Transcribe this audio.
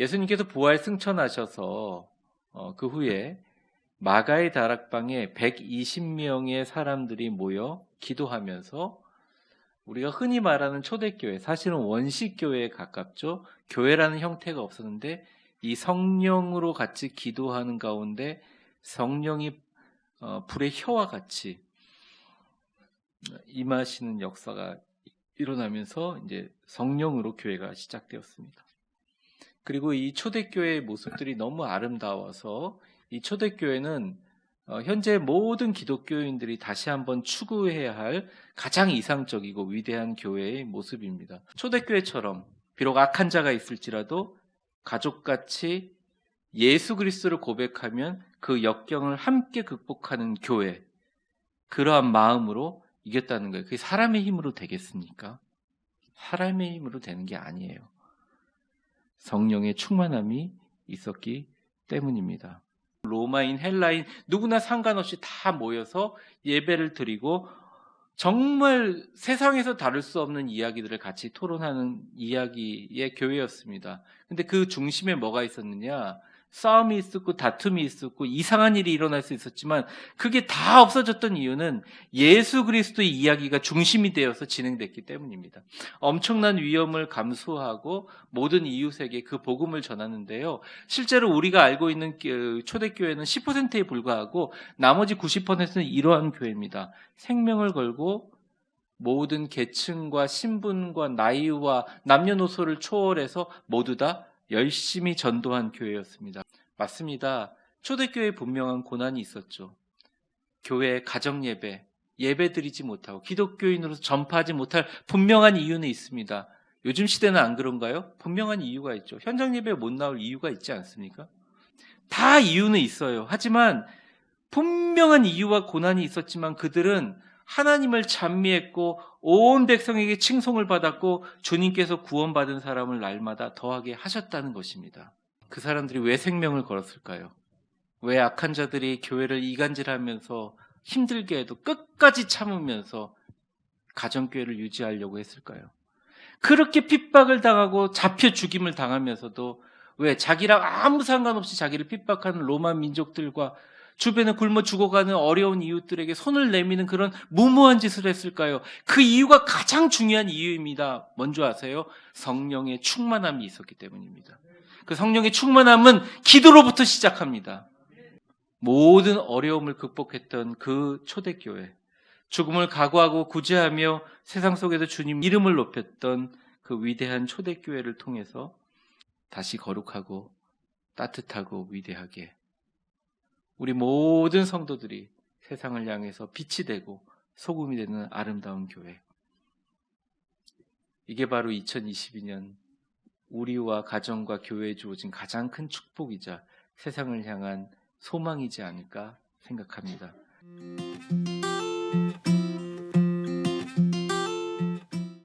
예수님께서 부활 승천하셔서 어, 그 후에 마가의 다락방에 120명의 사람들이 모여 기도하면서 우리가 흔히 말하는 초대교회, 사실은 원식교회에 가깝죠. 교회라는 형태가 없었는데 이 성령으로 같이 기도하는 가운데 성령이 어, 불의 혀와 같이 임하시는 역사가 일어나면서 이제 성령으로 교회가 시작되었습니다. 그리고 이 초대교회의 모습들이 너무 아름다워서 이 초대교회는 어, 현재 모든 기독교인들이 다시 한번 추구해야 할 가장 이상적이고 위대한 교회의 모습입니다. 초대교회처럼 비록 악한 자가 있을지라도 가족같이 예수 그리스도를 고백하면 그 역경을 함께 극복하는 교회. 그러한 마음으로 이겼다는 거예요. 그게 사람의 힘으로 되겠습니까? 사람의 힘으로 되는 게 아니에요. 성령의 충만함이 있었기 때문입니다. 로마인, 헬라인 누구나 상관없이 다 모여서 예배를 드리고 정말 세상에서 다룰 수 없는 이야기들을 같이 토론하는 이야기의 교회였습니다. 근데 그 중심에 뭐가 있었느냐? 싸움이 있었고 다툼이 있었고 이상한 일이 일어날 수 있었지만 그게 다 없어졌던 이유는 예수 그리스도의 이야기가 중심이 되어서 진행됐기 때문입니다. 엄청난 위험을 감수하고 모든 이웃에게 그 복음을 전하는데요. 실제로 우리가 알고 있는 그 초대교회는 10%에 불과하고 나머지 90%는 이러한 교회입니다. 생명을 걸고 모든 계층과 신분과 나이와 남녀노소를 초월해서 모두 다 열심히 전도한 교회였습니다. 맞습니다. 초대교회에 분명한 고난이 있었죠. 교회 가정 예배, 예배 드리지 못하고 기독교인으로서 전파하지 못할 분명한 이유는 있습니다. 요즘 시대는 안 그런가요? 분명한 이유가 있죠. 현장 예배에 못 나올 이유가 있지 않습니까? 다 이유는 있어요. 하지만 분명한 이유와 고난이 있었지만 그들은 하나님을 찬미했고 온 백성에게 칭송을 받았고 주님께서 구원받은 사람을 날마다 더하게 하셨다는 것입니다. 그 사람들이 왜 생명을 걸었을까요? 왜 악한 자들이 교회를 이간질하면서 힘들게 해도 끝까지 참으면서 가정교회를 유지하려고 했을까요? 그렇게 핍박을 당하고 잡혀 죽임을 당하면서도 왜 자기랑 아무 상관없이 자기를 핍박하는 로마 민족들과 주변에 굶어 죽어가는 어려운 이웃들에게 손을 내미는 그런 무모한 짓을 했을까요? 그 이유가 가장 중요한 이유입니다. 뭔지 아세요? 성령의 충만함이 있었기 때문입니다. 그 성령의 충만함은 기도로부터 시작합니다. 모든 어려움을 극복했던 그 초대교회, 죽음을 각오하고 구제하며 세상 속에서 주님 이름을 높였던 그 위대한 초대교회를 통해서 다시 거룩하고 따뜻하고 위대하게 우리 모든 성도들이 세상을 향해서 빛이 되고 소금이 되는 아름다운 교회. 이게 바로 2022년 우리와 가정과 교회에 주어진 가장 큰 축복이자 세상을 향한 소망이지 않을까 생각합니다.